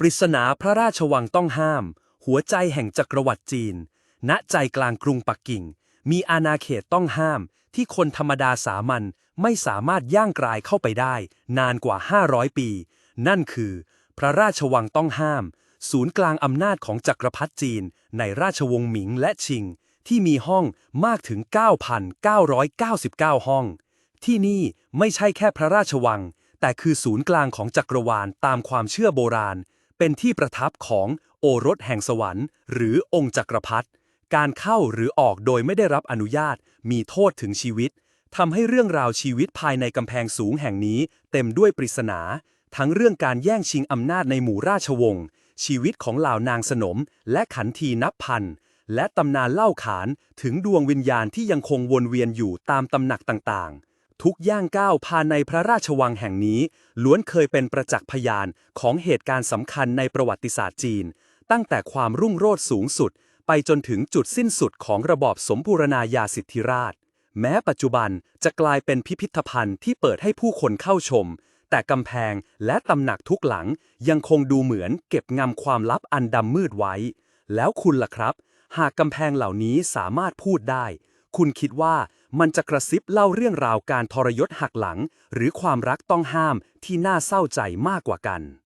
ปริศนาพระราชวังต้องห้าม หัวใจแห่งจักรวรรดิจีน ณใจกลางกรุงปักกิ่ง มีอาณาเขตต้องห้าม ที่คนธรรมดาสามัญไม่สามารถย่างกรายเข้าไปได้ นานกว่า 500 ปี นั่นคือ พระราชวังต้องห้าม ศูนย์กลางอำนาจของจักรพรรดิจีน ในราชวงศ์หมิงและชิง ที่มีห้องมากถึง 9,999 ห้อง ที่นี่ไม่ใช่แค่พระราชวัง แต่คือศูนย์กลางของจักรวาลตามความเชื่อโบราณ เป็นที่ประทับของโอรสแห่งสวรรค์ หรือองค์จักรพรรดิการเข้าหรือออกโดยไม่ได้รับอนุญาต มีโทษถึงชีวิตทำให้เรื่องราวชีวิตภายในกำแพงสูงแห่งนี้ เต็มด้วยปริศนา ทั้งเรื่องการแย่งชิงอำนาจในหมู่ราชวงศ์ชีวิตของเหล่านางสนม และขันทีนับพันและตำนานเล่าขานถึงดวงวิญญาณที่ยังคงวนเวียนอยู่ตามตำหนักต่างๆ ทุกย่างก้าวภายในพระราชวังแห่งนี้ ล้วนเคยเป็นประจักษ์พยานของเหตุการณ์สำคัญในประวัติศาสตร์จีน ตั้งแต่ความรุ่งโรจน์สูงสุด ไปจนถึงจุดสิ้นสุดของระบอบสมบูรณาญาสิทธิราช แม้ปัจจุบันจะกลายเป็นพิพิธภัณฑ์ที่เปิดให้ผู้คนเข้าชม แต่กำแพงและตำหนักทุกหลังยังคงดูเหมือนเก็บงำความลับอันดำมืดไว้ แล้วคุณล่ะครับ หากกำแพงเหล่านี้สามารถพูดได้ คุณคิดว่ามันจะกระซิบเล่าเรื่องราวการทรยศหักหลัง หรือความรักต้องห้ามที่น่าเศร้าใจมากกว่ากัน